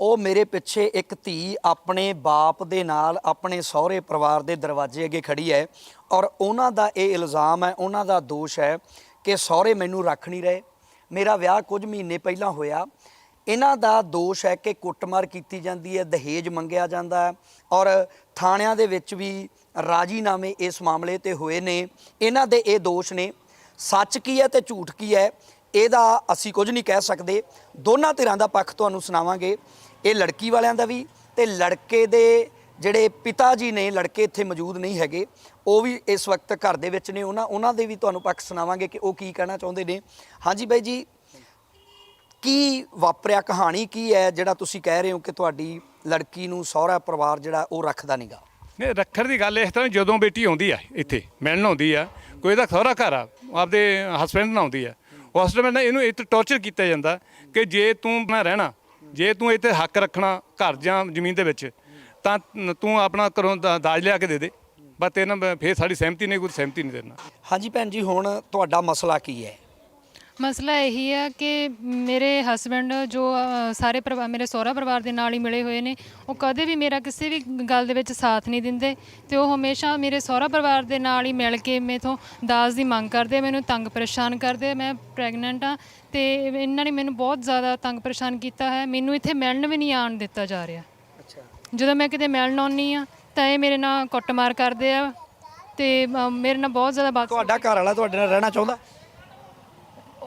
ਉਹ ਮੇਰੇ ਪਿੱਛੇ ਇੱਕ ਧੀ ਆਪਣੇ ਬਾਪ ਦੇ ਨਾਲ, ਆਪਣੇ ਸਹੁਰੇ ਪਰਿਵਾਰ ਦੇ ਦਰਵਾਜ਼ੇ ਅੱਗੇ ਖੜੀ ਹੈ ਔਰ ਉਹਨਾਂ ਦਾ ਇਹ ਇਲਜ਼ਾਮ ਹੈ, ਉਹਨਾਂ ਦਾ ਦੋਸ਼ ਹੈ ਕਿ ਸਹੁਰੇ ਮੈਨੂੰ ਰੱਖ ਨਹੀਂ ਰਹੇ। ਮੇਰਾ ਵਿਆਹ ਕੁਝ ਮਹੀਨੇ ਪਹਿਲਾਂ ਹੋਇਆ। ਇਹਨਾਂ ਦਾ ਦੋਸ਼ ਹੈ ਕਿ ਕੁੱਟਮਾਰ ਕੀਤੀ ਜਾਂਦੀ ਹੈ, ਦਹੇਜ ਮੰਗਿਆ ਜਾਂਦਾ ਹੈ ਔਰ ਥਾਣਿਆਂ ਦੇ ਵਿੱਚ ਵੀ ਰਾਜੀਨਾਮੇ ਇਸ ਮਾਮਲੇ ਤੇ ਹੋਏ ਨੇ। ਇਹਨਾਂ ਦੇ ਇਹ ਦੋਸ਼ ਨੇ। ਸੱਚ ਕੀ ਹੈ ਤੇ ਝੂਠ ਕੀ ਹੈ? ਇਹਦਾ ਅਸੀਂ ਕੁਝ ਨਹੀਂ ਕਹਿ ਸਕਦੇ। ਦੋਨਾਂ ਧਿਰਾਂ ਦਾ ਪੱਖ ਤੁਹਾਨੂੰ ਸੁਣਾਵਾਂਗੇ। ਇਹ ਲੜਕੀ ਵਾਲਿਆਂ ਦਾ ਵੀ ਤੇ ਲੜਕੇ ਦੇ ਜਿਹੜੇ ਪਿਤਾ ਜੀ ਨੇ, ਲੜਕੇ ਇੱਥੇ ਮੌਜੂਦ ਨਹੀਂ ਹੈਗੇ। ਉਹ ਵੀ ਇਸ ਵਕਤ ਘਰ ਦੇ ਵਿੱਚ ਨੇ। ਉਹਨਾਂ ਉਹਨਾਂ ਦੇ ਵੀ ਤੁਹਾਨੂੰ ਪੱਖ ਸੁਣਾਵਾਂਗੇ ਕਿ ਉਹ ਕੀ ਕਹਿਣਾ ਚਾਹੁੰਦੇ ਨੇ। ਹਾਂਜੀ ਬਾਈ ਜੀ, ਕੀ ਵਾਪਰਿਆ, ਕਹਾਣੀ ਕੀ ਹੈ ਜਿਹੜਾ ਤੁਸੀਂ ਕਹਿ ਰਹੇ ਹੋ ਕਿ ਤੁਹਾਡੀ ਲੜਕੀ ਨੂੰ ਸਹੁਰਾ ਪਰਿਵਾਰ ਜਿਹੜਾ ਉਹ ਰੱਖਦਾ ਨਹੀਂਗਾ ਨਹੀਂ, ਰੱਖਣ ਦੀ ਗੱਲ ਇਸ ਤਰ੍ਹਾਂ ਜਦੋਂ ਬੇਟੀ ਆਉਂਦੀ ਆ ਇੱਥੇ, ਮਿਲਣ ਆਉਂਦੀ ਆ, ਕੋਈ ਇਹਦਾ ਸਹੁਰਾ ਘਰ ਆ, ਆਪਦੇ ਹਸਬੰਡ ਨਾਲ ਆਉਂਦੀ ਆ। ਉਸ ਟਾਈਮ ਨਾ ਇਹਨੂੰ ਇੱਥੇ ਟੌਰਚਰ ਕੀਤਾ ਜਾਂਦਾ ਕਿ ਜੇ ਤੂੰ ਨਾ ਰਹਿਣਾ, ਜੇ ਤੂੰ ਇੱਥੇ ਹੱਕ ਰੱਖਣਾ ਘਰ ਜਾਂ ਜ਼ਮੀਨ ਦੇ ਵਿੱਚ, ਤਾਂ ਤੂੰ ਆਪਣਾ ਘਰੋਂ ਦਾਜ ਲਿਆ ਕੇ ਦੇ ਦੇ। ਬਸ ਇਹਨਾਂ ਨਾ ਫੇਰ ਸਾਡੀ ਸਹਿਮਤੀ ਨਹੀਂ, ਕੋਈ ਸਹਿਮਤੀ ਨਹੀਂ ਦੇਣਾ ਹਾਂਜੀ ਭੈਣ ਜੀ, ਹੁਣ ਤੁਹਾਡਾ ਮਸਲਾ ਕੀ ਹੈ? ਮਸਲਾ ਇਹੀ ਆ ਕਿ ਮੇਰੇ ਹਸਬੰਡ ਜੋ ਅ, ਸਾਰੇ ਪਰਿਵਾਰ ਮੇਰੇ ਸਹੁਰਾ ਪਰਿਵਾਰ ਦੇ ਨਾਲ ਹੀ ਮਿਲੇ ਹੋਏ ਨੇ ਉਹ ਕਦੇ ਵੀ ਮੇਰਾ ਕਿਸੇ ਵੀ ਗੱਲ ਦੇ ਵਿੱਚ ਸਾਥ ਨਹੀਂ ਦਿੰਦੇ ਤੇ ਉਹ ਹਮੇਸ਼ਾ ਮੇਰੇ ਸਹੁਰਾ ਪਰਿਵਾਰ ਦੇ ਨਾਲ ਹੀ ਮਿਲ ਕੇ ਮੇਥੋਂ ਦਾਜ ਦੀ ਮੰਗ ਕਰਦੇ ਮੈਨੂੰ ਤੰਗ ਪਰੇਸ਼ਾਨ ਕਰਦੇ ਮੈਂ ਪ੍ਰੈਗਨੈਂਟ ਆ ਤੇ ਇਹਨਾਂ ਨੇ ਮੈਨੂੰ ਬਹੁਤ ਜ਼ਿਆਦਾ ਤੰਗ ਪਰੇਸ਼ਾਨ ਕੀਤਾ ਹੈ ਮੈਨੂੰ ਇੱਥੇ ਮਿਲਣ ਵੀ ਨਹੀਂ ਆਣ ਦਿੱਤਾ ਜਾ ਰਿਹਾ। ਅੱਛਾ। ਜਦੋਂ ਮੈਂ ਕਿਤੇ ਮਿਲਣ ਆਉਂਦੀ ਆ ਤਾਂ ਇਹ ਮੇਰੇ ਨਾਲ ਕੁੱਟਮਾਰ ਕਰਦੇ ਆ ਤੇ ਅ, ਮੇਰੇ ਨਾਲ ਬਹੁਤ ਜ਼ਿਆਦਾ ਬਦ ਤੁਹਾਡਾ ਘਰ ਵਾਲਾ ਤੁਹਾਡੇ ਨਾਲ ਰਹਿਣਾ ਚਾਹੁੰਦਾ?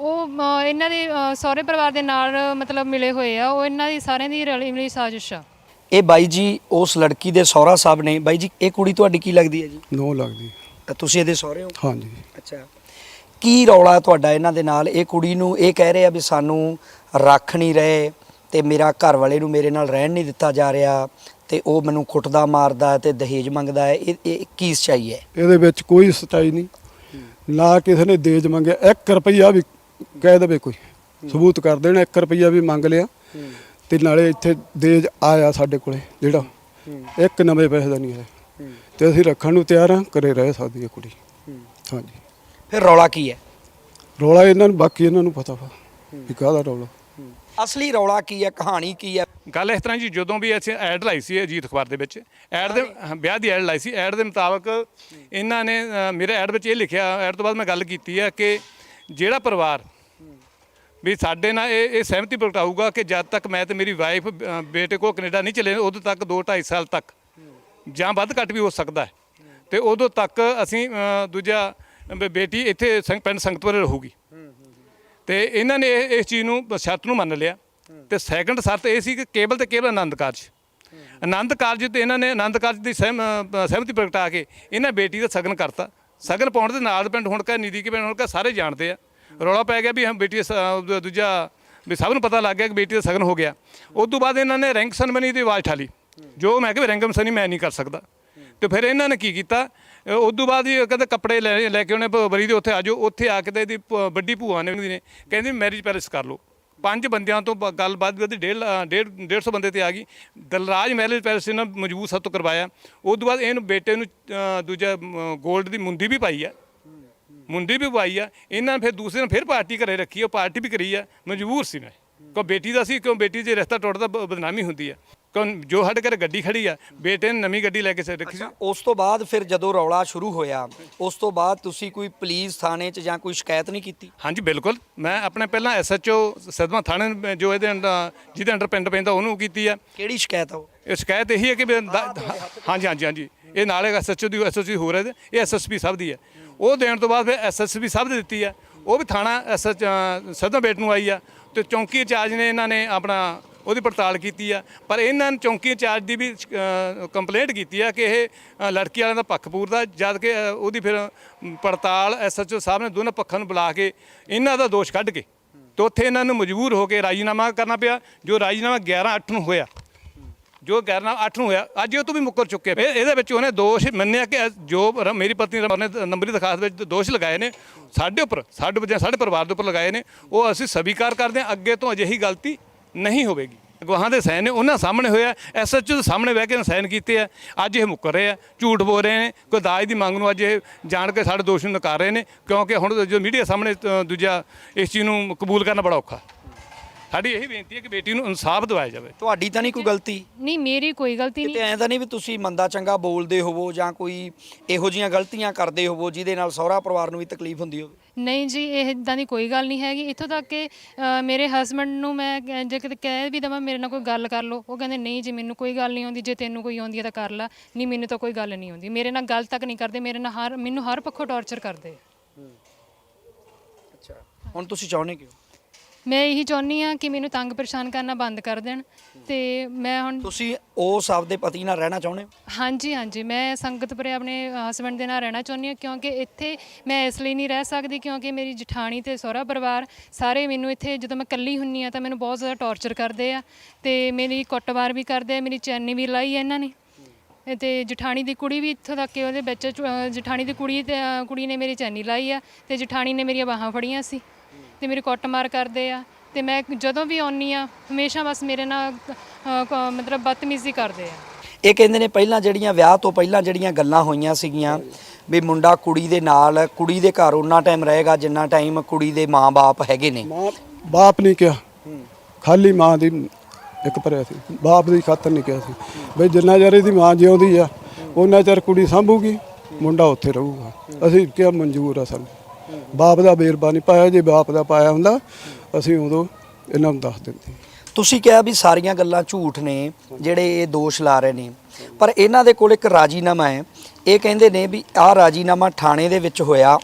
ਉਹ ਅ, ਇਹਨਾਂ ਦੇ ਅ, ਸਹੁਰੇ ਪਰਿਵਾਰ ਦੇ ਨਾਲ ਮਤਲਬ ਮਿਲੇ ਹੋਏ ਆ। ਉਹ ਇਹਨਾਂ ਦੀ ਸਾਰਿਆਂ ਦੀ ਰਲੀ ਮਿਲੀ ਸਾਜ਼ਿਸ਼ ਆ। ਇਹ ਬਾਈ ਜੀ ਉਸ ਲੜਕੀ ਦੇ ਸਹੁਰਾ ਸਾਹਿਬ ਨੇ ਬਾਈ ਜੀ ਇਹ ਕੁੜੀ ਤੁਹਾਡੀ ਕੀ ਲੱਗਦੀ ਹੈ ਜੀ? ਨੋ ਲੱਗਦੀ ਤਾਂ ਤੁਸੀਂ ਇਹਦੇ ਸਹੁਰੇ ਹੋ? ਹਾਂਜੀ। ਅੱਛਾ। ਕੀ ਰੌਲਾ ਤੁਹਾਡਾ ਇਹਨਾਂ ਦੇ ਨਾਲ? ਇਹ ਕੁੜੀ ਨੂੰ ਇਹ ਕਹਿ ਰਹੇ ਆ ਵੀ ਸਾਨੂੰ ਰੱਖ ਨਹੀਂ ਰਹੇ ਤੇ ਮੇਰਾ ਘਰ ਵਾਲੇ ਨੂੰ ਮੇਰੇ ਨਾਲ ਰਹਿਣ ਨਹੀਂ ਦਿੱਤਾ ਜਾ ਰਿਹਾ ਤੇ ਉਹ ਮੈਨੂੰ ਕੁੱਟਦਾ ਮਾਰਦਾ ਤੇ ਦਹੇਜ ਮੰਗਦਾ ਹੈ। ਇਹ ਇਹ ਕੀ ਸਚਾਈ ਹੈ? ਇਹਦੇ ਵਿੱਚ ਕੋਈ ਸਚਾਈ ਨਹੀਂ। ਨਾ ਕਿਸੇ ਨੇ ਦੇਜ ਮੰਗਿਆ। 1 ਰੁਪਈਆ ਵੀ ਕਹਿ ਦੇਵੇ ਕੋਈ। ਸਬੂਤ ਕਰ ਦੇਣ 1 ਰੁਪਈਆ ਵੀ ਮੰਗ ਲਿਆ ਤੇ ਨਾਲੇ ਇੱਥੇ ਦੇਜ ਆਇਆ ਸਾਡੇ ਕੋਲੇ ਜਿਹੜਾ। ਇੱਕ ਨਵੇਂ ਪੈਸੇ ਦਾ ਨਹੀਂ ਆਇਆ। ਤੇ ਅਸੀਂ ਰੱਖਣ ਨੂੰ ਤਿਆਰ ਹਾਂ ਘਰੇ ਰਹਿ ਸਕਦੀ ਹੈ ਕੁੜੀ। ਹਾਂਜੀ। ਫਿਰ ਰੌਲਾ ਕੀ ਹੈ? ਰੌਲਾ ਇਹਨਾਂ ਨੂੰ ਬਾਕੀ ਇਹਨਾਂ ਨੂੰ ਪਤਾ ਵਾ ਵੀ ਕਾਹਦਾ ਰੌਲਾ। ਅਸਲੀ ਰੌਲਾ ਕੀ ਹੈ ਕਹਾਣੀ ਕੀ ਹੈ? ਗੱਲ ਇਸ ਤਰ੍ਹਾਂ ਜੀ ਜਦੋਂ ਵੀ ਅਸੀਂ ਐਡ ਲਾਈ ਸੀ ਅਜੀਤ ਅਖਬਾਰ ਦੇ ਵਿੱਚ ਐਡ ਦੇ ਹਾਂ, ਵਿਆਹ ਦੀ ਐਡ ਲਾਈ ਸੀ ਐਡ ਦੇ ਮੁਤਾਬਕ ਇਹਨਾਂ ਨੇ ਮੇਰੇ ਐਡ ਵਿੱਚ ਇਹ ਲਿਖਿਆ ਐਡ ਤੋਂ ਬਾਅਦ ਮੈਂ ਗੱਲ ਕੀਤੀ ਹੈ ਕਿ ਜਿਹੜਾ ਪਰਿਵਾਰ ਵੀ ਸਾਡੇ ਨਾਲ ਇਹ ਇਹ ਸਹਿਮਤੀ ਪ੍ਰਗਟਾਊਗਾ ਕਿ ਜਦ ਤੱਕ ਮੈਂ ਤੇ ਮੇਰੀ ਵਾਈਫ ਬੇਟੇ ਕੋ ਕੈਨੇਡਾ ਨਹੀਂ ਚਲੇ, ਉਦੋਂ ਤੱਕ 2 2.5 ਸਾਲ ਤੱਕ ਜਾਂ ਵੱਧ ਘੱਟ ਵੀ ਹੋ ਸਕਦਾ ਹੈ। ਤੇ ਉਦੋਂ ਤੱਕ ਅਸੀਂ ਦੂਜਾ ਬੇਟੀ ਇੱਥੇ ਸੰਗ, ਪਿੰਡ ਸੰਗਤਪੁਰ ਰਹੂਗੀ। ਤੇ ਇਹਨਾਂ ਨੇ ਇਹ- ਇਸ ਚੀਜ਼ ਨੂੰ ਸ਼ਰਤ ਨੂੰ ਮੰਨ ਲਿਆ। ਤੇ ਸੈਕੰਡ ਸ਼ਰਤ ਇਹ ਸੀ ਕਿ ਕੇਵਲ ਤੇ ਕੇਵਲ ਆਨੰਦ ਕਾਰਜ। ਆਨੰਦ ਕਾਰਜ ਤੇ ਇਹਨਾਂ ਨੇ ਆਨੰਦ ਕਾਰਜ ਦੀ ਸਹਿਮ ਸਹਿਮਤੀ ਪ੍ਰਗਟਾ ਕੇ ਇਹਨਾਂ ਬੇਟੀ ਦਾ ਸਗਨ ਕਰਤਾ। ਸਗਨ ਪਾਉਣ ਦੇ ਨਾਲ ਪਿੰਡ ਹੁਣ ਕਾ ਨਿਧੀ ਕੇ ਪਿੰਡ ਹੁਣ ਕਾ ਸਾਰੇ ਜਾਣਦੇ ਆ। ਰੌਲਾ ਪੈ ਗਿਆ ਵੀ ਹਮ ਬੇਟੀ ਦਾ ਸ- ਦੂਜਾ ਵੀ ਸਭ ਨੂੰ ਪਤਾ ਲੱਗ ਗਿਆ ਕਿ ਬੇਟੀ ਦਾ ਸਗਨ ਹੋ ਗਿਆ। ਉਸ ਤੋਂ ਬਾਅਦ ਇਹਨਾਂ ਨੇ ਰੈਂਕ ਸਨਮਨੀ ਦੀ ਆਵਾਜ਼ ਠਾਲੀ। ਜੋ ਮੈਂ ਕਿਹਾ ਵੀ ਰੈਂਕ ਸਨੀ ਮੈਂ ਨਹੀਂ ਕਰ ਸਕਦਾ। ਤੇ ਫਿਰ ਇਹਨਾਂ ਨੇ ਕੀ ਕੀਤਾ? ਅ, ਉਸ ਤੋਂ ਬਾਅਦ ਹੀ ਕਹਿੰਦੇ ਕੱਪੜੇ ਲੈ ਲੈ ਕੇ ਉਹਨੇ ਬਰੀ ਦੇ ਉੱਥੇ ਆਜੋ ਉੱਥੇ ਆ ਕੇ ਤੇ ਇਹਦੀ ਭ- ਵੱਡੀ ਭੂਆ ਨੇ ਉਹਦੀ ਨੇ ਕਹਿੰਦੀ ਮੈਰਿਜ ਪੈਲਸ ਕਰ ਲਓ। ਪੰਜ ਬੰਦਿਆਂ ਤੋਂ ਬ- ਗੱਲਬਾਤ ਵੱਧ ਉਹਦੀ ਡੇਢ ਅ, ਡੇਢ 150 ਬੰਦੇ ਤੇ ਆ ਗਈ। ਦਲਰਾਜ ਮੈਰਿਜ ਪੈਲਸ ਇਹਨਾਂ ਮਜਬੂਤ ਸਭ ਤੋਂ ਕਰਵਾਇਆ। ਉਸ ਤੋਂ ਬਾਅਦ ਇਹਨੂੰ ਬੇਟੇ ਨੂੰ ਅ, ਦੂਜਾ 골ਡ ਦੀ ਮੁੰਦੀ ਵੀ ਪਾਈ ਆ। ਮੁੰਡੀ ਵੀ ਪਾਈ ਆ। ਇਹਨਾਂ ਨੇ ਫਿਰ ਦੂਸਰੇ ਨੇ ਫਿਰ ਪਾਰਟੀ ਘਰੇ ਰੱਖੀ ਉਹ ਪਾਰਟੀ ਵੀ ਕਰੀ ਆ। ਮਜਬੂਰ ਸੀ ਮੈਂ ਕਿਉਂ ਬੇਟੀ ਦਾ ਸੀ ਕਿਉਂ ਬੇਟੀ ਜੇ ਰਸਤਾ ਟੁੱਟਦਾ ਬ- ਬਦਨਾਮੀ ਹੁੰਦੀ ਆ। ਜੋ ਸਾਡੇ ਘਰੇ ਗੱਡੀ ਖੜੀ ਆ ਬੇਟੇ ਨੇ ਨਵੀਂ ਗੱਡੀ ਲੈ ਕੇ ਸ- ਰੱਖੀ ਸੀ। ਉਸ ਤੋਂ ਬਾਅਦ ਫਿਰ ਜਦੋਂ ਰੌਲਾ ਸ਼ੁਰੂ ਹੋਇਆ ਉਸ ਤੋਂ ਬਾਅਦ ਤੁਸੀਂ ਕੋਈ ਪੁਲਿਸ ਥਾਣੇ 'ਚ ਜਾਂ ਕੋਈ ਸ਼ਿਕਾਇਤ ਨਹੀਂ ਕੀਤੀ? ਹਾਂਜੀ ਬਿਲਕੁਲ। ਮੈਂ ਆਪਣੇ ਪਹਿਲਾਂ ਐਸਐਚਓ ਸਦਮਾ ਥਾਣੇ ਜੋ ਇਹਦੇ ਅੰਡਰ ਜਿਹਦੇ ਅੰਡਰ ਪਿੰਡ ਪੈਂਦਾ ਉਹਨੂੰ ਕੀਤੀ ਆ। ਕਿਹੜੀ ਸ਼ਿਕਾਇਤ ਆ ਉਹ? ਇਹ ਸ਼ਿਕਾਇਤ ਇਹੀ ਹੈ ਕਿ ਹਾਂਜੀ ਹਾਂਜੀ ਹਾਂਜੀ। ਇਹ ਨਾਲੇ ਐਸਐਚਓ ਦੀ ਐਸਐਚਓ ਹੋ ਰਿਹਾ ਇਹ ਐਸਐਸਪੀ ਸਾਹਿਬ ਦੀ ਹੈ ਉਹ ਦੇਣ ਤੋਂ ਬਾਅਦ ਫਿਰ ਐਸਐਸਪੀ ਸਾਹਿਬ ਦੇ ਦਿੱਤੀ ਆ। ਉਹ ਵੀ ਥਾਣਾ ਐਸਐਚ ਸਦਾ ਬੇਟ ਨੂੰ ਆਈ ਆ। ਤੇ ਚੌਂਕੀ ਇੰਚਾਰਜ ਨੇ ਇਹਨਾਂ ਨੇ ਆਪਣਾ ਉਹਦੀ ਪੜਤਾਲ ਕੀਤੀ ਆ। ਪਰ ਇਹਨਾਂ ਨੇ ਚੌਂਕੀ ਇੰਚਾਰਜ ਦੀ ਵੀ ਕੰਪਲੇਂਟ ਕੀਤੀ ਆ ਕਿ ਇਹ ਲੜਕੀ ਵਾਲਿਆਂ ਦਾ ਪੱਖ ਪੂਰਦਾ ਜਦ ਕਿ ਉਹਦੀ ਫਿਰ ਅਮ, ਪੜਤਾਲ ਐਸਐਚਓ ਸਾਹਿਬ ਨੇ ਦੋਨਾਂ ਪੱਖਾਂ ਨੂੰ ਬੁਲਾ ਕੇ ਇਹਨਾਂ ਦਾ ਦੋਸ਼ ਕੱਢ ਕੇ ਤੇ ਉੱਥੇ ਇਹਨਾਂ ਨੂੰ ਮਜਬੂਰ ਹੋ ਕੇ ਰਾਜੀਨਾਮਾ ਕਰਨਾ ਪਿਆ ਜੋ ਰਾਜੀਨਾਮਾ 11 8 ਨੂੰ ਹੋਇਆ। ਜੋ ਗੈਰਨਾ 8 ਨੂੰ ਹੋਇਆ ਅੱਜ ਉਹ ਤੋਂ ਵੀ ਮੁੱਕਰ ਚੁੱਕੇ ਇਹ- ਇਹਦੇ ਵਿੱਚ ਉਹਨੇ ਦੋਸ਼ ਮੰਨਿਆ ਕਿ ਜੋ ਮੇਰੀ ਪਤਨੀ ਨੇ ਨੰਬਰੀ ਦਰਖਾਸਤ ਵਿੱਚ ਦੋਸ਼ ਲਗਾਏ ਨੇ ਸਾਡੇ ਉੱਪਰ ਸਾਡੇ ਜਾਂ ਸਾਡੇ ਪਰਿਵਾਰ ਦੇ ਉੱਪਰ ਲਗਾਏ ਨੇ ਉਹ ਅਸੀਂ ਸਵੀਕਾਰ ਕਰਦੇ ਹਾਂ ਅੱਗੇ ਤੋਂ ਅਜਿਹੀ ਗਲਤੀ ਨਹੀਂ ਹੋਵੇਗੀ। ਗਵਾਹਾਂ ਦੇ ਸਾਈਨ ਨੇ ਉਹਨਾਂ ਸਾਹਮਣੇ ਹੋਇਆ ਐਸਐਚਓ ਦੇ ਸਾਹਮਣੇ ਬਹਿ ਕੇ ਸਾਈਨ ਕੀਤੇ ਆ। ਅੱਜ ਇਹ ਮੁੱਕਰ ਰਹੇ ਆ, ਝੂਠ ਬੋਲ ਰਹੇ ਨੇ, ਕੋਈ ਦਾਜ ਦੀ ਮੰਗ ਨੂੰ ਅੱਜ ਇਹ ਜਾਣ ਕੇ ਸਾਡੇ ਦੋਸ਼ ਨੂੰ ਨਕਾਰ ਰਹੇ ਨੇ, ਕਿਉਂਕਿ ਹੁਣ ਜੋ ਮੀਡੀਆ ਸਾਹਮਣੇ ਦੂਜਾ ਇਸ ਚੀਜ਼ ਨੂੰ ਕਬੂਲ ਕਰਨਾ ਬੜਾ ਔਖਾ। ਸਾਡੀ ਇਹੀ ਬੇਨਤੀ ਹੈ ਕਿ ਬੇਟੀ ਨੂੰ ਇਨਸਾਫ ਦਿਵਾਇਆ ਜਾਵੇ। ਤੁਹਾਡੀ ਤਾਂ ਨਹੀਂ ਕੋਈ ਗਲਤੀ? ਨਹੀਂ ਮੇਰੀ ਕੋਈ ਗਲਤੀ ਨਹੀਂ। ਐਂ ਤਾਂ ਨਹੀਂ ਵੀ ਤੁਸੀਂ ਮੰਦਾ ਚੰਗਾ ਬੋਲਦੇ ਹੋਵੋ ਜਾਂ ਕੋਈ ਇਹੋ ਜੀਆਂ ਗਲਤੀਆਂ ਕਰਦੇ ਹੋਵੋ ਜਿਹਦੇ ਨਾਲ ਸਹੁਰਾ ਪਰਿਵਾਰ ਨੂੰ ਵੀ ਤਕਲੀਫ ਹੁੰਦੀ ਹੋਵੇ? ਨਹੀਂ ਜੀ ਇਹ ਇਦਾਂ ਦੀ ਕੋਈ ਗੱਲ ਨਹੀਂ ਹੈਗੀ। ਇੱਥੋਂ ਤੱਕ ਕਿ ਅ, ਮੇਰੇ ਹਸਬੰਡ ਨੂੰ ਮੈਂ ਜੇ ਕਿਤੇ ਕਹਿ ਵੀ ਦਵਾਂ ਮੇਰੇ ਨਾਲ ਕੋਈ ਗੱਲ ਕਰ ਲਓ। ਉਹ ਕਹਿੰਦੇ ਨਹੀਂ ਜੀ ਮੈਨੂੰ ਕੋਈ ਗੱਲ ਨਹੀਂ ਆਉਂਦੀ। ਜੇ ਤੈਨੂੰ ਕੋਈ ਆਉਂਦੀ ਹੈ ਤਾਂ ਕਰ ਲੈ। ਨਹੀਂ ਮੈਨੂੰ ਤਾਂ ਕੋਈ ਗੱਲ ਨਹੀਂ ਆਉਂਦੀ। ਮੇਰੇ ਨਾਲ ਗੱਲ ਤੱਕ ਨਹੀਂ ਕਰਦੇ। ਮੇਰੇ ਨਾਲ ਹਰ ਮੈਨੂੰ ਹਰ ਪੱਖੋਂ ਟੌਰਚਰ ਕਰਦੇ ਹੁਣ ਤੁਸੀਂ ਚਾਹੁੰਦੇ ਕਿਉਂ? ਮੈਂ ਇਹੀ ਚਾਹੁੰਦੀ ਆ ਕਿ ਮੈਨੂੰ ਤੰਗ ਪਰੇਸ਼ਾਨ ਕਰਨਾ ਬੰਦ ਕਰ ਦੇਣ ਤੇ ਮੈਂ ਹੁਣ ਤੁਸੀਂ ਉਸ ਆਪਦੇ ਪਤੀ ਨਾਲ ਰਹਿਣਾ ਚਾਹੁੰਦੇ ਹੋ? ਹਾਂਜੀ ਹਾਂਜੀ। ਮੈਂ ਸੰਗਤਪੁਰੇ ਆਪਣੇ ਹਸਬੰਡ ਦੇ ਨਾਲ ਰਹਿਣਾ ਚਾਹੁੰਦੀ ਹਾਂ ਕਿਉਂਕਿ ਇੱਥੇ ਮੈਂ ਇਸ ਲਈ ਨਹੀਂ ਰਹਿ ਸਕਦੀ ਕਿਉਂਕਿ ਮੇਰੀ ਜਠਾਣੀ ਤੇ ਸਹੁਰਾ ਪਰਿਵਾਰ ਸਾਰੇ ਮੈਨੂੰ ਇੱਥੇ ਜਦੋਂ ਮੈਂ ਇਕੱਲੀ ਹੁੰਨੀ ਆ ਤਾਂ ਮੈਨੂੰ ਬਹੁਤ ਜ਼ਿਆਦਾ ਟੌਰਚਰ ਕਰਦੇ ਆ ਤੇ ਮੇਰੀ ਕੁੱਟਮਾਰ ਵੀ ਕਰਦੇ ਆ ਮੇਰੀ ਚੈਨੀ ਵੀ ਲਾਈ ਆ ਇਹਨਾਂ ਨੇ। ਤੇ ਜਠਾਣੀ ਦੀ ਕੁੜੀ ਵੀ ਇੱਥੋਂ ਤੱਕ ਕਿ ਉਹਦੇ ਵਿੱਚ ਜਠਾਣੀ ਦੀ ਕੁੜੀ ਤੇ ਕੁੜੀ ਨੇ ਮੇਰੀ ਚੈਨੀ ਲਾਈ ਆ ਤੇ ਜਠਾਣੀ ਨੇ ਮੇਰੀਆਂ ਬਾਹਾਂ ਫੜੀਆਂ ਸੀ। ਤੇ ਮੇਰੀ ਕੁੱਟਮਾਰ ਕਰਦੇ ਆ ਤੇ ਮੈਂ ਜਦੋਂ ਵੀ ਆਉਣੀ ਆ ਹਮੇਸ਼ਾ ਬਸ ਮੇਰੇ ਨਾਲ ਕ- ਮਤਲਬ ਬਦਤਮੀਜ਼ੀ ਕਰਦੇ ਆ। ਇਹ ਕਹਿੰਦੇ ਨੇ ਪਹਿਲਾਂ ਜਿਹੜੀਆਂ ਵਿਆਹ ਤੋਂ ਪਹਿਲਾਂ ਜਿਹੜੀਆਂ ਗੱਲਾਂ ਹੋਈਆਂ ਸੀਗੀਆਂ ਵੀ ਮੁੰਡਾ ਕੁੜੀ ਦੇ ਨਾਲ ਕੁੜੀ ਦੇ ਘਰ ਉਹਨਾਂ ਟਾਈਮ ਰਹੇਗਾ ਜਿੰਨਾ ਟਾਈਮ ਕੁੜੀ ਦੇ ਮਾਂ-ਬਾਪ ਹੈਗੇ ਨੇ। ਮਾਂ ਬਾਪ ਨਹੀਂ ਕਿਹਾ। ਖਾਲੀ ਮਾਂ ਦੀ ਇੱਕ ਭਰਿਆ ਸੀ। ਬਾਪ ਦੀ ਖਾਤਰ ਨਹੀਂ ਕਿਹਾ ਸੀ। ਬਈ ਜਿੰਨਾ ਚਿਰ ਇਹਦੀ ਮਾਂ ਜਿਉਂਦੀ ਆ ਉਹਨਾਂ ਚਿਰ ਕੁੜੀ ਸੰਭੂਗੀ ਮੁੰਡਾ ਉੱਥੇ ਰਹੂਗਾ। ਅਸੀਂ ਕਿਹਾ ਮਨਜ਼ੂਰ ਆ ਸਾਨੂੰ। ਬਾਪ ਦਾ ਬੇਰਬਾ ਨਹੀਂ ਪਾਇਆ ਜੇ ਬਾਪ ਦਾ ਪਾਇਆ ਹੁੰਦਾ ਅਸੀਂ ਉਦੋਂ ਇਹਨਾਂ ਨੂੰ ਦੱਸ ਦਿੰਦੇ। ਤੁਸੀਂ ਕਿਹਾ ਵੀ ਸਾਰੀਆਂ ਗੱਲਾਂ ਝੂਠ ਨੇ ਜਿਹੜੇ ਇਹ ਦੋਸ਼ ਲਾ ਰਹੇ ਨੇ। ਪਰ ਇਹਨਾਂ ਦੇ ਕੋਲ ਇੱਕ ਰਾਜੀਨਾਮਾ ਹੈ। ਇਹ ਕਹਿੰਦੇ ਨੇ ਵੀ ਆਹ ਰਾਜੀਨਾਮਾ ਥਾਣੇ ਦੇ ਵਿੱਚ ਹੋਇਆ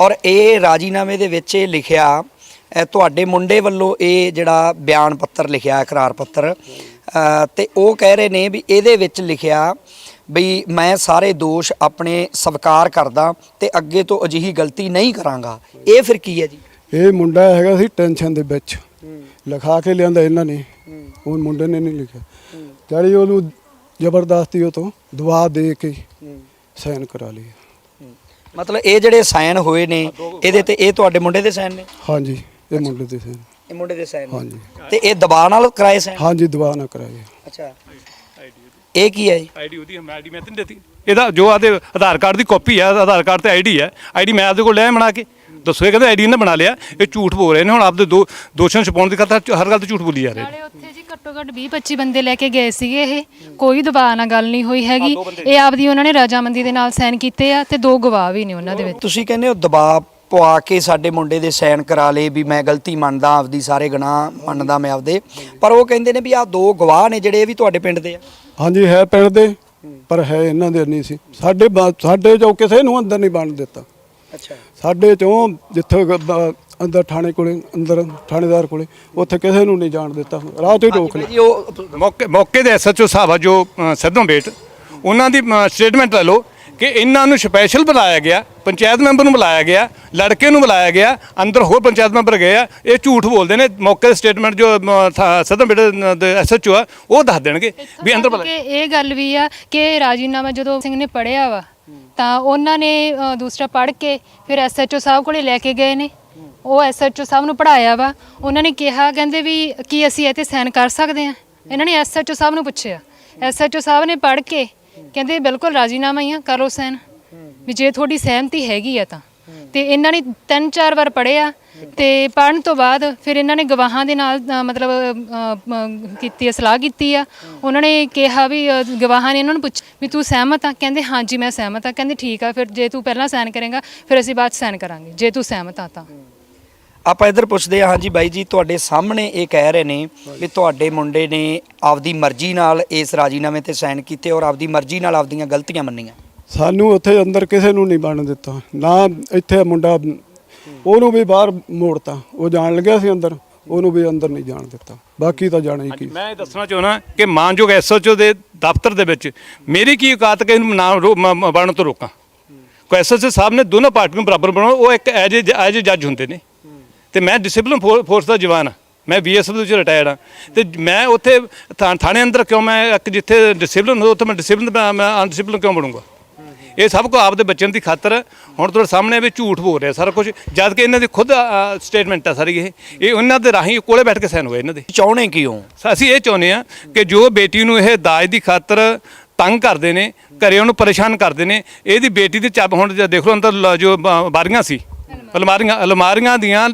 ਔਰ ਇਹ ਰਾਜੀਨਾਮੇ ਦੇ ਵਿੱਚ ਇਹ ਲਿਖਿਆ ਅ, ਤੁਹਾਡੇ ਮੁੰਡੇ ਵੱਲੋਂ ਇਹ ਜਿਹੜਾ ਬਿਆਨ ਪੱਤਰ ਲਿਖਿਆ ਇਕਰਾਰ ਪੱਤਰ ਅ, ਤੇ ਉਹ ਕਹਿ ਰਹੇ ਨੇ ਵੀ ਇਹਦੇ ਵਿੱਚ ਲਿਖਿਆ ਵੀ ਮੈਂ ਸਾਰੇ ਦੋਸ਼ ਆਪਣੇ ਸਵੀਕਾਰ ਕਰਦਾ ਤੇ ਅੱਗੇ ਤੋਂ ਅਜਿਹੀ ਗਲਤੀ ਨਹੀਂ ਕਰਾਂਗਾ। ਇਹ ਫਿਰ ਕੀ ਹੈ ਜੀ? ਇਹ ਮੁੰਡਾ ਹੈਗਾ ਸੀ ਟੈਨਸ਼ਨ ਦੇ ਵਿੱਚ। ਲਿਖਾ ਕੇ ਲਿਆਂਦਾ ਇਹਨਾਂ ਨੇ। ਉਹ ਮੁੰਡੇ ਨੇ ਨਹੀਂ ਲਿਖਿਆ। ਜਿਹੜੀ ਉਹਨੂੰ ਜ਼ਬਰਦਸਤੀ ਉਹ ਤੋਂ ਦਵਾ ਦੇ ਕੇ ਸਾਈਨ ਕਰਾ ਲਈ ਮਤਲਬ ਇਹ ਜਿਹੜੇ ਸਾਈਨ ਹੋਏ ਨੇ ਇਹਦੇ ਤੇ ਇਹ ਤੁਹਾਡੇ ਮੁੰਡੇ ਦੇ ਸਾਈਨ ਨੇ? ਹਾਂਜੀ ਇਹ ਮੁੰਡੇ ਦੇ ਸਾਈਨ। ਇਹ ਮੁੰਡੇ ਦੇ ਸਾਈਨ ਹਾਂਜੀ। ਤੇ ਇਹ ਦਬਾਅ ਨਾਲ ਕਰਾਏ ਸਾਈਨ? ਹਾਂਜੀ ਦਵਾ ਨਾ ਕਰਾਏ। ਅੱਛਾ। ਇਹ ਕੀ ਹੈ ਜੀ? ਆਈਡੀ ਉਹਦੀ ਮੈਂ ਆਈਡੀ ਮੈਂ ਤੈਨੂੰ ਦਿੱਤੀ। ਇਹਦਾ ਜੋ ਆਦੇ ਆਧਾਰ ਕਾਰਡ ਦੀ ਕਾਪੀ ਹੈ ਆਧਾਰ ਕਾਰਡ ਤੇ ਆਈਡੀ ਹੈ। ਆਈਡੀ ਮੈਂ ਆਪਦੇ ਕੋਲ ਲੈ ਬਣਾ ਕੇ। ਦੱਸੋ ਇਹ ਕਹਿੰਦੇ ਆਈਡੀ ਨੇ ਬਣਾ ਲਿਆ। ਇਹ ਝੂਠ ਬੋਲ ਰਹੇ ਨੇ। ਹੁਣ ਆਪਦੇ ਦੋ ਦੋਸ਼ਾਂ ਨੂੰ ਛੁਪਾਉਣ ਦੀ ਖਾਤਰ ਹਰ ਗੱਲ ਤੇ ਝੂਠ ਬੋਲੀ ਜਾ ਰਹੇ ਨੇ। ਨਾਲੇ ਉੱਥੇ ਜੀ ਘੱਟੋ ਘੱਟ 20 25 ਬੰਦੇ ਲੈ ਕੇ ਗਏ ਸੀਗੇ ਇਹ। ਕੋਈ ਦਬਾਅ ਨਾਲ ਗੱਲ ਨਹੀਂ ਹੋਈ ਹੈਗੀ। ਇਹ ਆਪਦੀ ਉਹਨਾਂ ਨੇ ਰਜਾਮੰਦੀ ਦੇ ਨਾਲ ਸਾਈਨ ਕੀਤੇ ਆ ਤੇ ਦੋ ਗਵਾਹ ਵੀ ਨੇ ਉਹਨਾਂ ਦੇ ਵਿੱਚ। ਤੁਸੀਂ ਕਹਿੰਦੇ ਹੋ ਦਬਾਅ ਪਵਾ ਕੇ ਸਾਡੇ ਮੁੰਡੇ ਦੇ ਸਾਈਨ ਕਰਾ ਲਏ ਵੀ ਮੈਂ ਗਲਤੀ ਮੰਨਦਾ ਆਪਦੀ ਸਾਰੇ ਗੁਨਾਹ ਮੰਨਦਾ ਮੈਂ ਆਪਦੇ। ਪਰ ਉਹ ਕਹਿੰਦੇ ਨੇ ਵੀ ਆਹ ਦੋ ਗਵਾਹ ਨੇ ਜਿਹੜੇ ਇਹ ਵੀ ਤੁਹਾਡੇ ਪਿੰਡ ਦੇ ਆ। ਹਾਂਜੀ ਹੈ ਪਿੰਡ ਦੇ ਪਰ ਹੈ ਇਹਨਾਂ ਦੇ ਨਹੀਂ ਸੀ। ਸਾਡੇ ਬਾ- ਸਾਡੇ ਚੋਂ ਕਿਸੇ ਨੂੰ ਅੰਦਰ ਨਹੀਂ ਬਣ ਦਿੱਤਾ। ਅੱਛਾ। ਸਾਡੇ ਚੋਂ ਜਿੱਥੇ ਗ- ਬ- ਅੰਦਰ ਥਾਣੇ ਕੋਲੇ ਅੰਦਰ ਥਾਣੇਦਾਰ ਕੋਲੇ ਉੱਥੇ ਕਿਸੇ ਨੂੰ ਨਹੀਂ ਜਾਣ ਦਿੱਤਾ। ਰਾਹ ਤੋਂ ਹੀ ਰੋਕ ਲਿਆ। ਜੀ ਉਹ ਮੌਕੇ ਮੌਕੇ ਦੇ ਐਸਐਚਓ ਸਾਹਿਬ ਆ ਜੋ ਅ, ਸਿੱਧੋਂ ਬੇਟ ਉਹਨਾਂ ਦੀ ਸਟੇਟਮੈਂਟ ਲੈ ਲਓ। ਕਿ ਇਹਨਾਂ ਨੂੰ ਸਪੈਸ਼ਲ ਬੁਲਾਇਆ ਗਿਆ ਪੰਚਾਇਤ ਮੈਂਬਰ ਨੂੰ ਬੁਲਾਇਆ ਗਿਆ ਲੜਕੇ ਨੂੰ ਬੁਲਾਇਆ ਗਿਆ ਅੰਦਰ ਹੋਰ ਪੰਚਾਇਤ ਮੈਂਬਰ ਗਏ ਆ ਇਹ ਝੂਠ ਬੋਲਦੇ ਨੇ ਮੌਕੇ ਦੇ ਸਟੇਟਮੈਂਟ ਜੋ ਸਿੱਧੋਂ ਬੇਟ ਐਸਐਚਓ ਆ ਉਹ ਦੱਸ ਦੇਣਗੇ ਵੀ ਅੰਦਰ ਬੁਲਾਇਆ। ਕਿ ਇਹ ਗੱਲ ਵੀ ਆ ਕਿ ਰਾਜੀਨਾਮਾ ਜਦੋਂ ਸਿੰਘ ਨੇ ਪੜਿਆ ਵਾ ਤਾਂ ਉਹਨਾਂ ਨੇ ਦੂਸਰਾ ਪੜ ਕੇ ਫਿਰ ਐਸਐਚਓ ਸਾਹਿਬ ਕੋਲੇ ਲੈ ਕੇ ਗਏ ਨੇ। ਉਹ ਐਸਐਚਓ ਸਾਹਿਬ ਨੂੰ ਪੜਾਇਆ ਵਾ ਉਹਨਾਂ ਨੇ ਕਿਹਾ ਕਹਿੰਦੇ ਵੀ ਕੀ ਅਸੀਂ ਇਹ ਤੇ ਸਾਈਨ ਕਰ ਸਕਦੇ ਆ? ਇਹਨਾਂ ਨੇ ਐਸਐਚਓ ਸਾਹਿਬ ਨੂੰ ਪੁੱਛਿਆ। ਐਸਐਚਓ ਸਾਹਿਬ ਨੇ ਪੜ ਕੇ ਕਹਿੰਦੇ ਬਿਲਕੁਲ ਰਾਜੀਨਾਮਾ ਹੀ ਆ ਕਰੋ ਸਾਈਨ ਵੀ ਜੇ ਤੁਹਾਡੀ ਸਹਿਮਤੀ ਹੈਗੀ ਆ ਤਾਂ। ਤੇ ਇਹਨਾਂ ਨੇ ਤਿੰਨ ਚਾਰ ਵਾਰ ਪੜਿਆ ਤੇ ਪੜਨ ਤੋਂ ਬਾਅਦ ਫਿਰ ਇਹਨਾਂ ਨੇ ਗਵਾਹਾਂ ਦੇ ਨਾਲ ਅ, ਮਤਲਬ ਅ, ਅ, ਕੀਤੀ ਆ, ਸਲਾਹ ਕੀਤੀ ਆ। ਉਹਨਾਂ ਨੇ ਕਿਹਾ ਵੀ ਅ, ਗਵਾਹਾਂ ਨੇ ਇਹਨਾਂ ਨੂੰ ਪੁੱਛ ਵੀ ਤੂੰ ਸਹਿਮਤ ਆ? ਕਹਿੰਦੇ ਹਾਂਜੀ ਮੈਂ ਸਹਿਮਤ ਆ। ਕਹਿੰਦੇ ਠੀਕ ਆ ਫਿਰ ਜੇ ਤੂੰ ਪਹਿਲਾਂ ਸਾਈਨ ਕਰੇਗਾ ਫਿਰ ਅਸੀਂ ਬਾਅਦ ਚ ਸਾਈਨ ਕਰਾਂਗੇ ਜੇ ਤੂੰ ਸਹਿਮਤ ਆ ਤਾਂ। ਆਪਾਂ ਇੱਧਰ ਪੁੱਛਦੇ ਹਾਂ ਹਾਂਜੀ ਬਾਈ ਜੀ ਤੁਹਾਡੇ ਸਾਹਮਣੇ ਇਹ ਕਹਿ ਰਹੇ ਨੇ ਵੀ ਤੁਹਾਡੇ ਮੁੰਡੇ ਨੇ ਆਪਦੀ ਮਰਜ਼ੀ ਨਾਲ ਇਸ ਰਾਜੀਨਾਮੇ ਤੇ ਸਾਈਨ ਕੀਤੇ ਔਰ ਆਪਦੀ ਮਰਜ਼ੀ ਨਾਲ ਆਪਦੀਆਂ ਗਲਤੀਆਂ ਮੰਨੀਆਂ। ਸਾਨੂੰ ਉੱਥੇ ਅੰਦਰ ਕਿਸੇ ਨੂੰ ਨਹੀਂ ਬਣ ਦਿੱਤਾ। ਨਾ ਇੱਥੇ ਮੁੰਡਾ ਉਹਨੂੰ ਵੀ ਬਾਹਰ ਮੋੜਤਾ। ਉਹ ਜਾਣ ਲੱਗਿਆ ਸੀ ਅੰਦਰ ਉਹਨੂੰ ਵੀ ਅੰਦਰ ਨਹੀਂ ਜਾਣ ਦਿੱਤਾ। ਬਾਕੀ ਤਾਂ ਜਾਣਾ ਹੀ ਕੀ। ਮੈਂ ਇਹ ਦੱਸਣਾ ਚਾਹੁੰਦਾ ਕਿ ਮਾਨਯੋਗ ਐਸਐਚਓ ਦੇ ਦਫ਼ਤਰ ਦੇ ਵਿੱਚ ਮੇਰੀ ਕੀ ਔਕਾਤ ਕਿ ਇਹਨੂੰ ਨਾ ਬਣਨ ਤੋਂ ਰੋਕਾਂ। ਕੋਈ ਐਸਐਚਓ ਸਾਹਿਬ ਨੇ ਦੋਨੋਂ ਪਾਰਟੀਆਂ ਨੂੰ ਬਰਾਬਰ ਬਣਾਉਣਾ ਉਹ ਇੱਕ ਐਜ ਐਜ ਜੱਜ ਹੁੰਦੇ ਨੇ। ਤੇ ਮੈਂ ਡਿਸਪਲਿਨ ਫੋਰਸ ਦਾ ਜਵਾਨ ਹਾਂ। ਮੈਂ ਬੀਐਸਐਫ ਦੇ ਵਿੱਚ ਰਿਟਾਇਰਡ ਹਾਂ। ਤੇ ਮੈਂ ਉੱਥੇ ਥਾਣੇ ਅੰਦਰ ਕਿਉਂ ਮੈਂ ਇੱਕ ਜਿੱਥੇ ਡਿਸਪਲਿਨ ਹੋ ਉੱਥੇ ਮੈਂ ਡਿਸਪਲਿਨ ਮੈਂ ਅਨਡਿਸਪਲਿਨ ਕਿਉਂ ਬਣੂੰਗਾ? ਇਹ ਸਭ ਕੋ ਆਪਦੇ ਬੱਚਿਆਂ ਦੀ ਖਾਤਰ ਹੁਣ ਤੁਹਾਡੇ ਸਾਹਮਣੇ ਵੀ ਝੂਠ ਬੋਲ ਰਿਹਾ ਸਾਰਾ ਕੁਝ ਜਦ ਕਿ ਇਹਨਾਂ ਦੀ ਖੁਦ ਸਟੇਟਮੈਂਟ ਹੈ ਸਾਰੀ ਇਹ। ਇਹ ਉਹਨਾਂ ਦੇ ਰਾਹੀਂ ਕੋਲੇ ਬੈਠ ਕੇ ਸਾਈਨ ਹੋਏ ਇਹਨਾਂ ਦੇ। ਚਾਹੁੰਦੇ ਕਿਉਂ ਅਸੀਂ ਇਹ ਚਾਹੁੰਦੇ ਆ ਕਿ ਜੋ ਬੇਟੀ ਨੂੰ ਇਹ ਦਾਜ ਦੀ ਖਾਤਰ ਤੰਗ ਕਰਦੇ ਨੇ ਘਰੇ ਉਹਨੂੰ ਪਰੇਸ਼ਾਨ ਕਰਦੇ ਨੇ ਇਹਦੀ ਬੇਟੀ ਦੀ ਚੱਬ ਹੁਣ ਦੇਖ ਲਓ ਅੰਦਰ ਜੋ ਬਾਰੀਆਂ ਸੀ ਅਲਮਾਰੀਆਂ ਅਲਮਾਰੀਆਂ ਦੀਆਂ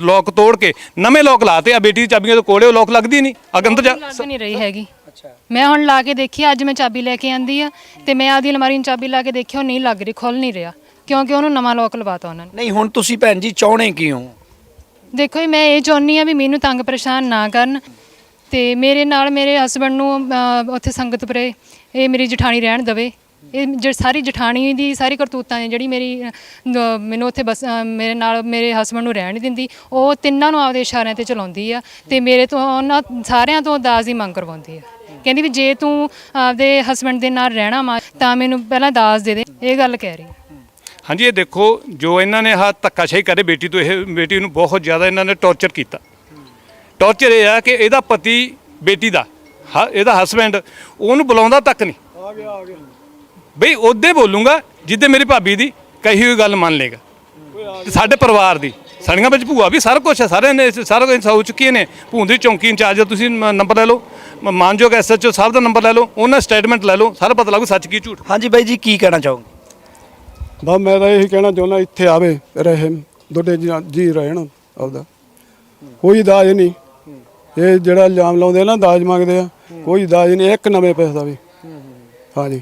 ਲੋਕ ਤੋੜ ਕੇ ਨਵੇਂ ਲੋਕ ਲਾਤੇ ਆ ਬੇਟੀ ਦੀ ਚਾਬੀਆਂ ਤੋਂ ਕੋਲੇ ਲੋਕ ਲੱਗਦੀ ਨਹੀਂ। ਅਗ ਅੰਦਰ ਜਾ ਲੱਗ ਨਹੀਂ ਰਹੀ ਹੈਗੀ। ਮੈਂ ਹੁਣ ਲਾ ਕੇ ਦੇਖੀ ਅੱਜ ਮੈਂ ਚਾਬੀ ਲੈ ਕੇ ਆਂਦੀ ਆ ਤੇ ਮੈਂ ਆਦੀ ਅਲਮਾਰੀ ਨੂੰ ਚਾਬੀ ਲਾ ਕੇ ਦੇਖੀ ਉਹ ਨਹੀਂ ਲੱਗ ਰਹੀ ਖੁੱਲ ਨਹੀਂ ਰਿਹਾ। ਕਿਉਂਕਿ ਉਹਨੂੰ ਨਵਾਂ ਲੋਕ ਲਵਾਤਾ ਉਹਨਾਂ ਨੇ। ਨਹੀਂ ਹੁਣ ਤੁਸੀਂ ਭੈਣ ਜੀ ਚਾਹੁੰਦੇ ਕੀ ਹੋ ਦੇਖੋ ਜੀ ਮੈਂ ਇਹ ਚਾਹੁੰਦੀ ਆ ਵੀ ਮੈਨੂੰ ਤੰਗ ਪਰੇਸ਼ਾਨ ਨਾ ਕਰਨ ਤੇ ਮੇਰੇ ਨਾਲ ਮੇਰੇ ਹਸਬੰਡ ਨੂੰ ਅਹ, ਉੱਥੇ ਸੰਗਤਪੁਰੇ ਇਹ ਮੇਰੀ ਜਠਾਣੀ ਰਹਿਣ ਦਵੇ। ਇਹ ਜਿਹੜੀ ਸਾਰੀ ਜਠਾਣੀ ਦੀ ਸਾਰੀ ਕਰਤੂਤਾਂ ਨੇ ਜਿਹੜੀ ਮੇਰੀ ਅਹ, ਮੈਨੂੰ ਉੱਥੇ ਬਸ ਅਹ, ਮੇਰੇ ਨਾਲ ਮੇਰੇ ਹਸਬੰਡ ਨੂੰ ਰਹਿਣ ਨਹੀਂ ਦਿੰਦੀ ਉਹ ਤਿੰਨਾਂ ਨੂੰ ਆਪਦੇ ਇਸ਼ਾਰਿਆਂ ਤੇ ਚਲਾਉਂਦੀ ਆ ਤੇ ਮੇਰੇ ਤੋਂ ਉਹਨਾਂ ਸਾਰਿਆਂ ਤੋਂ ਦਾਜ ਦੀ ਮੰਗ ਕਰਵਾਉਂਦੀ ਆ। ਕਹਿੰਦੀ ਵੀ ਜੇ ਤੂੰ ਆਪਦੇ ਹਸਬੰਡ ਦੇ ਨਾਲ ਰਹਿਣਾ ਵਾ ਤਾਂ ਮੈਨੂੰ ਪਹਿਲਾਂ ਦਾਜ ਦੇ ਦੇ ਇਹ ਗੱਲ ਕਹਿ ਰਹੀ ਆ। ਹਾਂਜੀ ਇਹ ਦੇਖੋ ਜੋ ਇਹਨਾਂ ਨੇ ਆਹ ਧੱਕਾਸ਼ਾਹੀ ਕਰੇ ਬੇਟੀ ਤੋਂ ਇਹ ਬੇਟੀ ਨੂੰ ਬਹੁਤ ਜ਼ਿਆਦਾ ਇਹਨਾਂ ਨੇ ਟੌਰਚਰ ਕੀਤਾ। ਟੌਰਚਰ ਇਹ ਆ ਕਿ ਇਹਦਾ ਪਤੀ ਬੇਟੀ ਦਾ ਹ- ਇਹਦਾ ਹਸਬੈਂਡ ਉਹਨੂੰ ਬੁਲਾਉਂਦਾ ਤੱਕ ਨਹੀਂ। ਆ ਗਿਆ ਆ ਗਿਆ ਬਈ ਉਹਦੇ ਬੋਲੂੰਗਾ ਜਿੱਦੇ ਮੇਰੀ ਭਾਬੀ ਦੀ ਕਹੀ ਹੋਈ ਗੱਲ ਮੰਨ ਲੇਗਾ ਸਾਡੇ ਪਰਿਵਾਰ ਦੀ। ਸਾਡੀਆਂ ਵਿੱਚ ਭੂਆ ਵੀ ਸਾਰਾ ਕੁਝ ਹੈ ਸਾਰੇ ਨੇ ਸਾਰਾ ਕੁਝ ਹੋ ਚੁੱਕੀ ਨੇ। ਭੂੰਦੀ ਚੌਂਕੀ ਇੰਚਾਰਜ ਤੁਸੀਂ ਨੰਬਰ ਲੈ ਲਓ। ਮਾਨਯੋਗ ਐਸਐਚਓ ਸਾਹਿਬ ਦਾ ਨੰਬਰ ਲੈ ਲਓ ਉਹਨਾਂ ਸਟੇਟਮੈਂਟ ਲੈ ਲਓ ਸਾਰਾ ਪਤਾ ਲੱਗੂ ਸੱਚ ਕੀ ਝੂਠ। ਹਾਂਜੀ ਬਾਈ ਜੀ ਕੀ ਕਹਿਣਾ ਚਾਹੋਗੇ? ਬਸ ਮੈਂ ਤਾਂ ਇਹੀ ਕਹਿਣਾ ਚਾਹੁੰਦਾ ਇੱਥੇ ਆਵੇ ਰਹੇ ਦੋਡੇ ਜੀ ਰਹਿਣ ਆਪਦਾ। ਕੋਈ ਦਾਜ ਨਹੀਂ। ਇਹ ਜਿਹੜਾ ਇਲਜ਼ਾਮ ਲਾਉਂਦੇ ਆ ਨਾ ਦਾਜ ਮੰਗਦੇ ਆ ਕੋਈ ਦਾਜ ਨਹੀਂ ਇੱਕ ਨਵੇਂ ਪੈਸੇ ਦਾ ਵੀ। ਹਾਂਜੀ।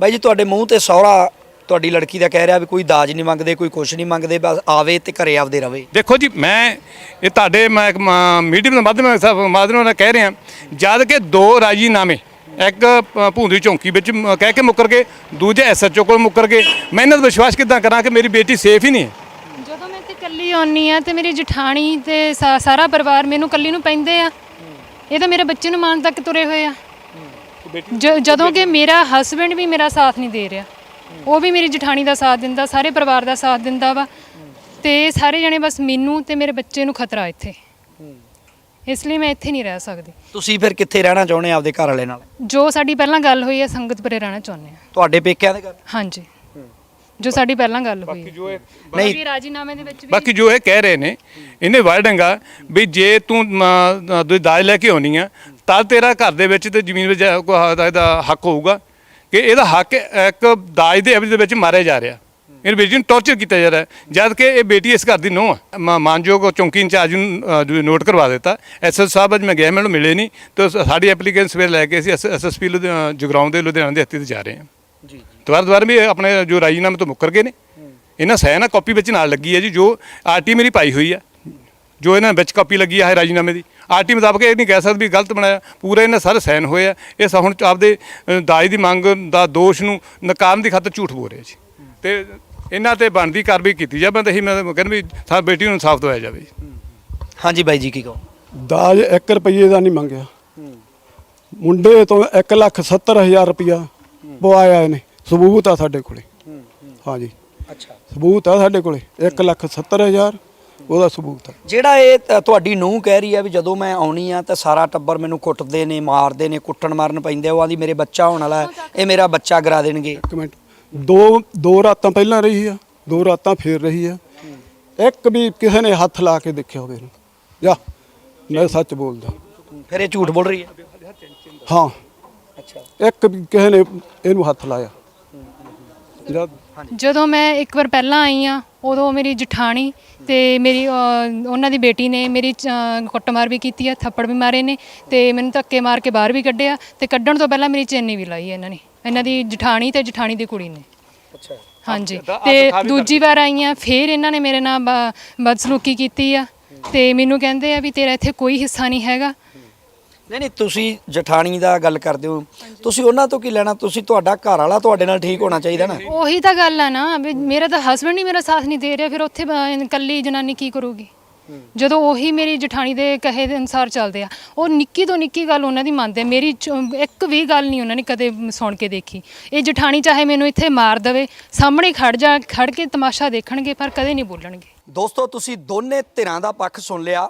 ਬਾਈ ਜੀ ਤੁਹਾਡੇ ਮੂੰਹ ਤੇ ਸਹੁਰਾ ਤੁਹਾਡੀ ਲੜਕੀ ਦਾ ਕਹਿ ਰਿਹਾ ਵੀ ਕੋਈ ਦਾਜ ਨਹੀਂ ਮੰਗਦੇ ਕੋਈ ਕੁਛ ਨਹੀਂ ਮੰਗਦੇ ਬਸ ਆਵੇ ਤੇ ਘਰੇ ਆਪਦੇ ਰਵੇ। ਦੇਖੋ ਜੀ ਮੈਂ ਇਹ ਤੁਹਾਡੇ ਮੈਂ ਇੱਕ ਮੀਡੀਅਮ ਦੇ ਮਾਧਿਅਮ ਸਾਹਿਬ ਮਾਧਿਅਮ ਨਾਲ ਕਹਿ ਰਿਹਾ ਜਦ ਕਿ ਦੋ ਰਾਜੀਨਾਮੇ ਇੱਕ ਅ, ਭੂੰਦੀ ਚੌਂਕੀ ਵਿੱਚ ਮ- ਕਹਿ ਕੇ ਮੁੱਕਰ ਗਏ ਦੂਜੇ ਐਸਐਚਓ ਕੋਲ ਮੁੱਕਰ ਗਏ। ਮੈਂ ਇਹਨਾਂ ਦਾ ਵਿਸ਼ਵਾਸ ਕਿੱਦਾਂ ਕਰਾਂ ਕਿ ਮੇਰੀ ਬੇਟੀ ਸੇਫ ਹੀ ਨਹੀਂ ਹੈ? ਜਦੋਂ ਮੈਂ ਇੱਥੇ ਇਕੱਲੀ ਆਉਣੀ ਆ ਤੇ ਮੇਰੀ ਜਠਾਣੀ ਤੇ ਸਾ- ਸਾਰਾ ਪਰਿਵਾਰ ਮੈਨੂੰ ਇਕੱਲੀ ਨੂੰ ਪੈਂਦੇ ਆ ਇਹ ਤਾਂ ਮੇਰੇ ਬੱਚੇ ਨੂੰ ਮਾਰਨ ਤੱਕ ਤੁਰੇ ਹੋਏ ਆ। ਜ- ਜਦੋਂ ਕਿ ਮੇਰਾ ਹਸਬੰਡ ਵੀ ਮੇਰਾ ਸਾਥ ਨਹੀਂ ਦੇ ਰਿਹਾ। ਉਹ ਵੀ ਮੇਰੀ ਜਠਾਣੀ ਦਾ ਸਾਥ ਦਿੰਦਾ ਸਾਰੇ ਪਰਿਵਾਰ ਦਾ ਸਾਥ ਦਿੰਦਾ ਵਾ। ਤੇ ਸਾਰੇ ਜਣੇ ਬਸ ਮੈਨੂੰ ਤੇ ਮੇਰੇ ਬੱਚੇ ਨੂੰ ਖਤਰਾ ਇੱਥੇ। ਇਸ ਲਈ ਮੈਂ ਇੱਥੇ ਨਹੀਂ ਰਹਿ ਸਕਦੀ। ਤੁਸੀਂ ਫਿਰ ਕਿੱਥੇ ਰਹਿਣਾ ਚਾਹੁੰਦੇ ਆਪਦੇ ਘਰ ਵਾਲੇ ਨਾਲ? ਜੋ ਸਾਡੀ ਪਹਿਲਾਂ ਗੱਲ ਹੋਈ ਹੈ ਸੰਗਤਪੁਰੇ ਰਹਿਣਾ ਚਾਹੁੰਦੇ ਆ ਤੁਹਾਡੇ ਪੇਕਿਆਂ ਦੇ ਘਰ? ਹਾਂਜੀ। ਜੋ ਸਾਡੀ ਪਹਿਲਾਂ ਗੱਲ ਹੋਈ ਜੋ ਇਹ ਨਹੀਂ। ਬਾਕੀ ਰਾਜੀਨਾਮੇ ਦੇ ਵਿੱਚ ਵੀ ਬਾਕੀ ਜੋ ਇਹ ਕਹਿ ਰਹੇ ਨੇ ਇਹਨੇ ਵਾਇਡੰਗਾ ਵੀ ਜੇ ਤੂੰ ਮ, ਦੂਜੀ ਦਾਜ ਲੈ ਕੇ ਆਉਣੀ ਆ ਤਾਂ ਤੇਰਾ ਘਰ ਦੇ ਵਿੱਚ ਤੇ ਜ਼ਮੀਨ ਵਿੱਚ ਕੋਈ ਹ- ਇਹਦਾ ਹੱਕ ਹੋਊਗਾ ਕਿ ਇਹਦਾ ਹੱਕ ਇੱਕ ਦਾਜ ਦੇ ਐਵਜ ਦੇ ਵਿੱਚ ਮਾਰਿਆ ਜਾ ਰਿਹਾ। ਇਹ ਬੇਟੀ ਨੂੰ ਟੌਰਚਰ ਕੀਤਾ ਜਾ ਰਿਹਾ। ਹੈ। ਜਦ ਕਿ ਇਹ ਬੇਟੀ ਇਸ ਘਰ ਦੀ ਨੂੰਹ ਆ। ਮ- ਮਾਨਯੋਗ ਚੌਂਕੀ ਇੰਚਾਰਜ ਨੂੰ ਅ, ਜੋ ਨੋਟ ਕਰਵਾ ਦਿੱਤਾ। ਐਸਐਸ ਸਾਹਿਬ ਅੱਜ ਮੈਂ ਗਿਆ ਮੈਨੂੰ ਮਿਲੇ ਨਹੀਂ। ਤੇ ਸਾਡੀ ਐਪਲੀਕੇਸ਼ਨ ਸਵੇਰ ਲੈ ਕੇ ਅਸੀਂ ਐਸਐਸਪੀ ਲੁਧਿਆਣਾ ਜਗਰਾਉਂ ਦੇ ਲੁਧਿਆਣਾ ਦੇ ਹੱਤੀ ਤੇ ਜਾ ਰਹੇ ਹਾਂ। ਜੀ ਦੁਬਾਰਾ ਦੁਬਾਰਾ ਵੀ ਆਪਣੇ ਜੋ ਰਾਜੀਨਾਮੇ ਤੋਂ ਮੁੱਕਰ ਗਏ ਨੇ। ਇਹਨਾਂ ਸਹਿ ਨਾ ਕਾਪੀ ਵਿੱਚ ਨਾਲ ਲੱਗੀ ਹੈ ਜੀ ਜੋ ਆਰਟੀ ਮੇਰੀ ਪਾਈ ਹੋਈ ਆ ਜੋ ਇਹਨਾਂ ਵਿੱਚ ਕਾਪੀ ਲੱਗੀ ਹੈ ਰਾਜੀਨਾਮੇ ਦੀ। ਆਰਟੀ ਮੁਤਾਬਕ ਇਹ ਨਹੀਂ ਕਹਿ ਸਕਦੇ ਵੀ ਗਲਤ ਬਣਾਇਆ। ਪੂਰੇ ਇਹਨਾਂ ਸਾਰੇ ਸਾਈਨ ਹੋਏ ਆ। ਇਹ ਸਾ ਹੁਣ ਆਪਦੇ ਦਾਜ ਦੀ ਮੰਗ ਦਾ ਦੋਸ਼ ਨੂੰ ਨਕਾਰਨ ਦੀ ਖਾਤਰ ਝੂਠ ਬੋਲ ਰਹੇ ਜੀ। ਤੇ ਇਹਨਾਂ ਤੇ ਬਣਦੀ ਕਾਰਵਾਈ ਕੀਤੀ ਜਾਵੇ ਤਾਂ ਇਹੀ ਮੈਂ ਕਹਿੰਦਾ ਵੀ ਸਾਡੀ ਬੇਟੀ ਨੂੰ ਇਨਸਾਫ ਦਵਾਇਆ ਜਾਵੇ। ਜੀ ਹਾਂਜੀ ਬਾਈ ਜੀ ਕੀ ਕਹੋ? ਦਾਜ 1 ਰੁਪਏ ਦਾ ਨਹੀਂ ਮੰਗਿਆ। ਮੁੰਡੇ ਤੋਂ 1 ਲੱਖ 70 ਹਜ਼ਾਰ ਰੁਪਇਆ ਪਵਾਇਆ ਇਹਨੇ। ਸਬੂਤ ਆ ਸਾਡੇ ਕੋਲੇ। ਹਾਂਜੀ। ਅੱਛਾ। ਸਬੂਤ ਆ ਸਾਡੇ ਕੋਲੇ। 1 ਲੱਖ 70 ਹਜ਼ਾਰ ਉਹਦਾ ਸਬੂਤ ਆ। ਜਿਹੜਾ ਇਹ ਤ- ਤੁਹਾਡੀ ਨੂੰਹ ਕਹਿ ਰਹੀ ਆ ਵੀ ਜਦੋਂ ਮੈਂ ਆਉਣੀ ਆ ਤਾਂ ਸਾਰਾ ਟੱਬਰ ਮੈਨੂੰ ਕੁੱਟਦੇ ਨੇ ਮਾਰਦੇ ਨੇ ਕੁੱਟਣ ਮਾਰਨ ਪੈਂਦੇ ਆ। ਉਹ ਆਂਦੀ ਮੇਰੇ ਬੱਚਾ ਹੋਣ ਵਾਲਾ ਹੈ, ਇਹ ਮੇਰਾ ਬੱਚਾ ਕਰਾ ਦੇਣਗੇ। ਇੱਕ ਮਿੰਟ। ਦੋ ਦੋ ਰਾਤਾਂ ਪਹਿਲਾਂ ਰਹੀ ਆ। ਦੋ ਰਾਤਾਂ ਫੇਰ ਰਹੀ ਆ। ਇੱਕ ਵੀ ਕਿਸੇ ਨੇ ਹੱਥ ਲਾ ਕੇ ਦੇਖਿਆ ਹੋਵੇ ਇਹਨੂੰ। ਜਾ ਮੈਂ ਸੱਚ ਬੋਲਦਾ। ਫਿਰ ਇਹ ਝੂਠ ਬੋਲ ਰਹੀ ਹੈ ਹਾਂ। ਇੱਕ ਵੀ ਕਿਸੇ ਨੇ ਇਹਨੂੰ ਹੱਥ ਲਾਇਆ। ਜਦ ਜਦੋਂ ਮੈਂ ਇੱਕ ਵਾਰ ਪਹਿਲਾਂ ਆਈ ਆ ਉਦੋਂ ਮੇਰੀ ਜਠਾਣੀ ਤੇ ਮੇਰੀ ਅਹ, ਉਹਨਾਂ ਦੀ ਬੇਟੀ ਨੇ ਮੇਰੀ ਅਹ, ਕੁੱਟਮਾਰ ਵੀ ਕੀਤੀ ਆ ਥੱਪੜ ਵੀ ਮਾਰੇ ਨੇ ਤੇ ਮੈਨੂੰ ਧੱਕੇ ਮਾਰ ਕੇ ਬਾਹਰ ਵੀ ਕੱਢਿਆ ਤੇ ਕੱਢਣ ਤੋਂ ਪਹਿਲਾਂ ਮੇਰੀ ਚੈਨੀ ਵੀ ਲਾਈ ਇਹਨਾਂ ਨੇ ਇਹਨਾਂ ਦੀ ਜਠਾਣੀ ਤੇ ਜਠਾਣੀ ਦੀ ਕੁੜੀ ਨੇ। ਅੱਛਾ। ਹਾਂਜੀ। ਤਾਂ ਦੂਜੀ ਵਾਰ ਆਈਆਂ ਫੇਰ ਇਹਨਾਂ ਨੇ ਮੇਰੇ ਨਾਲ ਬ- ਬਦਸਲੂਕੀ ਕੀਤੀ ਆ ਤੇ ਮੈਨੂੰ ਕਹਿੰਦੇ ਆ ਵੀ ਤੇਰਾ ਇੱਥੇ ਕੋਈ ਹਿੱਸਾ ਨਹੀਂ ਹੈਗਾ। ਨਹੀਂ ਨਹੀਂ ਤੁਸੀਂ ਜਠਾਣੀ ਦਾ ਗੱਲ ਕਰਦੇ ਹੋ। ਤੁਸੀਂ ਉਹਨਾਂ ਤੋਂ ਕੀ ਲੈਣਾ? ਤੁਸੀਂ ਤੁਹਾਡਾ ਘਰ ਵਾਲਾ ਤੁਹਾਡੇ ਨਾਲ ਠੀਕ ਹੋਣਾ ਚਾਹੀਦਾ ਨਾ। ਉਹੀ ਤਾਂ ਗੱਲ ਆ ਨਾ ਵੀ ਮੇਰਾ ਤਾਂ ਹਸਬੰਡ ਹੀ ਮੇਰਾ ਸਾਥ ਨਹੀਂ ਦੇ ਰਿਹਾ ਫਿਰ ਉੱਥੇ ਬ- ਇਕੱਲੀ ਜਨਾਨੀ ਕੀ ਕਰੂਗੀ? ਜਦੋਂ ਉਹੀ ਮੇਰੀ ਜਠਾਣੀ ਦੇ ਕਹੇ ਦੇ ਅਨਸਾਰ ਚੱਲਦੇ ਆ ਉਹ ਨਿੱਕੀ ਤੋਂ ਨਿੱਕੀ ਗੱਲ ਉਹਨਾਂ ਦੀ ਮੰਨਦੇ ਆ। ਮੇਰੀ ਚ- ਇੱਕ ਵੀ ਗੱਲ ਨਹੀਂ ਉਹਨਾਂ ਨੇ ਕਦੇ ਸੁਣ ਕੇ ਦੇਖੀ। ਇਹ ਜਠਾਣੀ ਚਾਹੇ ਮੈਨੂੰ ਇੱਥੇ ਮਾਰ ਦੇਵੇ ਸਾਹਮਣੇ ਖੜ ਜਾ ਖੜ ਕੇ ਤਮਾਸ਼ਾ ਦੇਖਣਗੇ ਪਰ ਕਦੇ ਨਹੀਂ ਬੋਲਣਗੇ। ਦੋਸਤੋ ਤੁਸੀਂ ਦੋਨੇ ਧਿਰਾਂ ਦਾ ਪੱਖ ਸੁਣ ਲਿਆ।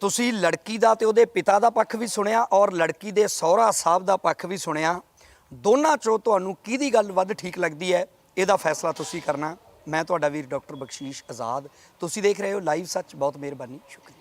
ਤੁਸੀਂ ਲੜਕੀ ਦਾ ਤੇ ਉਹਦੇ ਪਿਤਾ ਦਾ ਪੱਖ ਵੀ ਸੁਣਿਆ ਔਰ ਲੜਕੀ ਦੇ ਸਹੁਰਾ ਸਾਹਿਬ ਦਾ ਪੱਖ ਵੀ ਸੁਣਿਆ। ਦੋਨਾਂ ਚੋਂ ਤੁਹਾਨੂੰ ਕਿਹਦੀ ਗੱਲ ਵੱਧ ਠੀਕ ਲੱਗਦੀ ਹੈ? ਇਹਦਾ ਫੈਸਲਾ ਤੁਸੀਂ ਕਰਨਾ। ਮੈਂ ਤੁਹਾਡਾ ਵੀਰ ਡਾਕਟਰ ਬਖਸ਼ੀਸ਼ ਆਜ਼ਾਦ। ਤੁਸੀਂ ਦੇਖ ਰਹੇ ਹੋ ਲਾਈਵ ਸੱਚ। ਬਹੁਤ ਮਿਹਰਬਾਨੀ। ਸ਼ੁਕਰੀਆ।